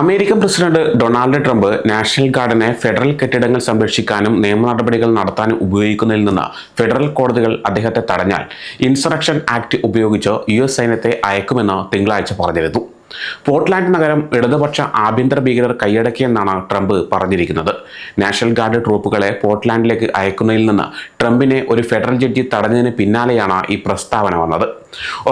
American president Donald Trump national ഗാർഡിനെ federal കെട്ടിടങ്ങൾ സംരക്ഷിക്കാനും നിയമ നടപടികൾ നടത്താനും ഉപയോഗിക്കുന്നതിൽ നിന്ന് ഫെഡറൽ കോടതികൾ അദ്ദേഹത്തെ തടഞ്ഞാൽ ഇൻസറക്ഷൻ ആക്ട് ഉപയോഗിച്ച് യു എസ് സൈന്യത്തെ അയക്കുമെന്ന് തിങ്കളാഴ്ച പറഞ്ഞിരുന്നു. പോർട്ട്ലാൻഡ് നഗരം ഇടതുപക്ഷ ആഭ്യന്തര ഭീകരർ കൈയടക്കിയെന്നാണ് ട്രംപ് പറഞ്ഞിരിക്കുന്നത്. നാഷണൽ ഗാർഡ് ട്രൂപ്പുകളെ പോർട്ട്ലാൻഡിലേക്ക് അയക്കുന്നതിൽ നിന്ന് ട്രംപിനെ ഒരു ഫെഡറൽ ജഡ്ജി തടഞ്ഞതിന് പിന്നാലെയാണ് ഈ പ്രസ്താവന വന്നത്.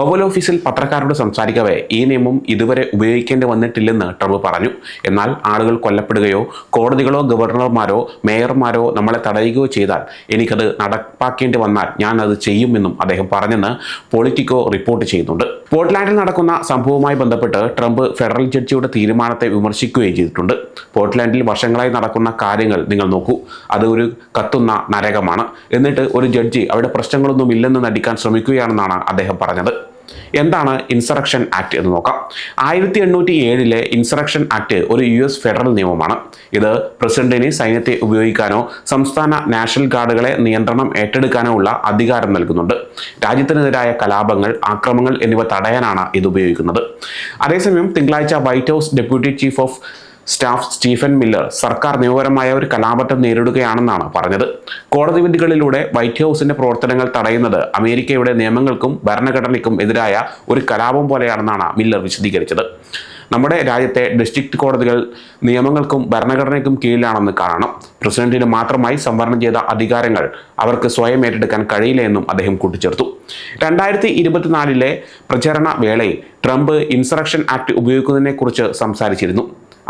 ഓവൽ ഓഫീസിൽ പത്രക്കാരോട് സംസാരിക്കവേ ഈ നിയമം ഇതുവരെ ഉപയോഗിക്കേണ്ടി വന്നിട്ടില്ലെന്ന് ട്രംപ് പറഞ്ഞു. എന്നാൽ ആളുകൾ കൊല്ലപ്പെടുകയോ കോടതികളോ ഗവർണർമാരോ മേയർമാരോ നമ്മളെ തടയുകയോ ചെയ്താൽ എനിക്കത് നടപ്പാക്കേണ്ടി വന്നാൽ ഞാൻ അത് ചെയ്യുമെന്നും അദ്ദേഹം പറഞ്ഞെന്ന് പൊളിറ്റിക്കോ റിപ്പോർട്ട് ചെയ്യുന്നുണ്ട്. പോർട്ട്ലാൻഡിൽ നടക്കുന്ന സംഭവവുമായി ബന്ധപ്പെട്ട് ട്രംപ് ഫെഡറൽ ജഡ്ജിയുടെ തീരുമാനത്തെ വിമർശിക്കുകയും ചെയ്തിട്ടുണ്ട്. പോർട്ട്ലാൻഡിൽ വർഷങ്ങളായി നടക്കുന്ന കാര്യങ്ങൾ നിങ്ങൾ നോക്കൂ. അത് ഒരു കത്തുന്ന നരകമാണ്. എന്നിട്ട് ഒരു ജഡ്ജി അവിടെ പ്രശ്നങ്ങളൊന്നും ഇല്ലെന്ന് നടിക്കാൻ ശ്രമിക്കുകയാണെന്നാണ് അദ്ദേഹം പറഞ്ഞത്. എന്താണ് ഇൻസറക്ഷൻ ആക്ട് എന്ന് നോക്കാം. ആയിരത്തി എണ്ണൂറ്റി ഏഴിലെ ഇൻസറക്ഷൻ ആക്ട് ഒരു യു എസ് ഫെഡറൽ നിയമമാണ്. ഇത് പ്രസിഡന്റിന് സൈന്യത്തെ ഉപയോഗിക്കാനോ സംസ്ഥാന നാഷണൽ ഗാർഡുകളെ നിയന്ത്രണം ഏറ്റെടുക്കാനോ ഉള്ള അധികാരം നൽകുന്നുണ്ട്. രാജ്യത്തിനെതിരായ കലാപങ്ങൾ ആക്രമങ്ങൾ എന്നിവ തടയാനാണ് ഇത് ഉപയോഗിക്കുന്നത്. അതേസമയം തിങ്കളാഴ്ച White House deputy chief of staff Stephen Miller സർക്കാർ നിയമപരമായ ഒരു കലാപത്തെ നേരിടുകയാണെന്നാണ് പറഞ്ഞത്. കോടതി വിധികളിലൂടെ വൈറ്റ് ഹൗസിന്റെ പ്രവർത്തനങ്ങൾ തടയുന്നത് അമേരിക്കയുടെ നിയമങ്ങൾക്കും ഭരണഘടനയ്ക്കും എതിരായ ഒരു കലാപം പോലെയാണെന്നാണ് മില്ലർ വിശദീകരിച്ചത്. നമ്മുടെ രാജ്യത്തെ ഡിസ്ട്രിക്ട് കോടതികൾ നിയമങ്ങൾക്കും ഭരണഘടനയ്ക്കും കീഴിലാണെന്ന് കാണണം. പ്രസിഡന്റിന് മാത്രമായി സംവരണം ചെയ്ത അധികാരങ്ങൾ അവർക്ക് സ്വയം ഏറ്റെടുക്കാൻ കഴിയില്ല എന്നും അദ്ദേഹം കൂട്ടിച്ചേർത്തു. രണ്ടായിരത്തി ഇരുപത്തിനാലിലെ പ്രചരണ വേളയിൽ ട്രംപ് ഇൻസറക്ഷൻ ആക്ട് ഉപയോഗിക്കുന്നതിനെക്കുറിച്ച് സംസാരിച്ചിരുന്നു.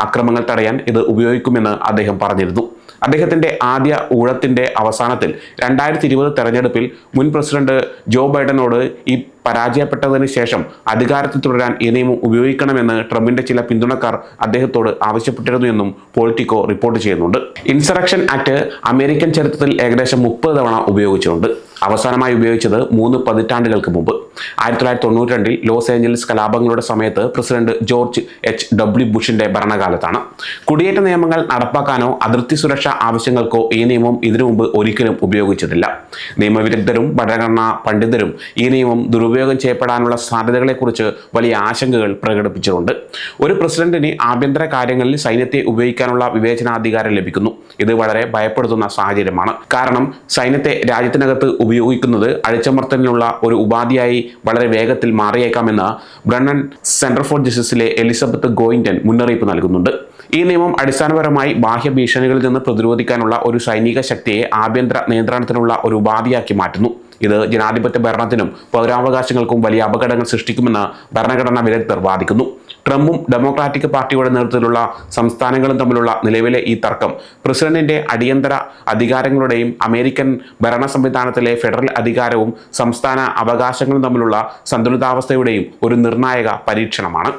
അക്രമങ്ങൾ തടയാൻ ഇത് ഉപയോഗിക്കുമെന്ന് അദ്ദേഹം പറഞ്ഞിരുന്നു. അദ്ദേഹത്തിന്റെ ആദ്യ ഊഴത്തിന്റെ അവസാനത്തിൽ രണ്ടായിരത്തി ഇരുപത് തെരഞ്ഞെടുപ്പിൽ മുൻ പ്രസിഡന്റ് ജോ ബൈഡനോട് ഈ പരാജയപ്പെട്ടതിന് ശേഷം അധികാരത്തിൽ തുടരാൻ ഈ നിയമം ഉപയോഗിക്കണമെന്ന് ട്രംപിന്റെ ചില പിന്തുണക്കാർ അദ്ദേഹത്തോട് ആവശ്യപ്പെട്ടിരുന്നു എന്നും പോളിറ്റിക്കോ റിപ്പോർട്ട് ചെയ്യുന്നുണ്ട്. ഇൻസറക്ഷൻ ആക്ട് അമേരിക്കൻ ചരിത്രത്തിൽ ഏകദേശം മുപ്പത് തവണ ഉപയോഗിച്ചിട്ടുണ്ട്. അവസാനമായി ഉപയോഗിച്ചത് മൂന്ന് പതിറ്റാണ്ടുകൾക്ക് മുമ്പ്. ആയിരത്തി തൊള്ളായിരത്തി തൊണ്ണൂറ്റി രണ്ടിൽ ലോസ് ഏഞ്ചലസ് കലാപങ്ങളുടെ സമയത്ത് പ്രസിഡന്റ് ജോർജ് എച്ച് ഡബ്ല്യു ബുഷിന്റെ ഭരണകാലത്താണ്. കുടിയേറ്റ നിയമങ്ങൾ നടപ്പാക്കാനോ അതിർത്തി സുരക്ഷാ ആവശ്യങ്ങൾക്കോ ഈ നിയമം ഇതിനു മുമ്പ് ഒരിക്കലും ഉപയോഗിച്ചിട്ടില്ല. നിയമവിദഗ്ധരും ഭരണഘടനാ പണ്ഡിതരും ഈ നിയമം ദുരുപയോഗം ചെയ്യപ്പെടാനുള്ള സാധ്യതകളെക്കുറിച്ച് വലിയ ആശങ്കകൾ പ്രകടിപ്പിച്ചിട്ടുണ്ട്. ഒരു പ്രസിഡന്റിന് ആഭ്യന്തര കാര്യങ്ങളിൽ സൈന്യത്തെ ഉപയോഗിക്കാനുള്ള വിവേചനാധികാരം ലഭിക്കുന്നു. ഇത് വളരെ ഭയപ്പെടുത്തുന്ന സാഹചര്യമാണ്. കാരണം സൈന്യത്തെ രാജ്യത്തിനകത്ത് ഉപയോഗിക്കുന്നത് അഴിച്ചമർത്തലിനുള്ള ഒരു ഉപാധിയായി വളരെ വേഗത്തിൽ മാറിയേക്കാമെന്ന് ബ്രണ്ണൻ സെന്റർ ഫോർ ജസ്റ്റിസിലെ എലിസബത്ത് ഗോയിന്റൻ മുന്നറിയിപ്പ് നൽകുന്നുണ്ട്. ഈ നിയമം അടിസ്ഥാനപരമായി ബാഹ്യ ഭീഷണികളിൽ നിന്ന് പ്രതിരോധിക്കാനുള്ള ഒരു സൈനിക ശക്തിയെ ആഭ്യന്തര നിയന്ത്രണത്തിനുള്ള ഒരു ഉപാധിയാക്കി മാറ്റുന്നു. ഇത് ജനാധിപത്യ ഭരണത്തിനും പൗരാവകാശങ്ങൾക്കും വലിയ അപകടങ്ങൾ സൃഷ്ടിക്കുമെന്ന് ഭരണഘടനാ വിദഗ്ധർ വാദിക്കുന്നു. ട്രംപും ഡെമോക്രാറ്റിക് പാർട്ടിയുടെ നേതൃത്വത്തിലുള്ള സംസ്ഥാനങ്ങളും തമ്മിലുള്ള നിലവിലെ ഈ തർക്കം പ്രസിഡന്റിന്റെ അടിയന്തര അധികാരങ്ങളുടെയും അമേരിക്കൻ ഭരണ സംവിധാനത്തിലെ ഫെഡറൽ അധികാരവും സംസ്ഥാന അവകാശങ്ങളും തമ്മിലുള്ള സന്തുലിതാവസ്ഥയുടെയും ഒരു നിർണായക പരീക്ഷണമാണ്.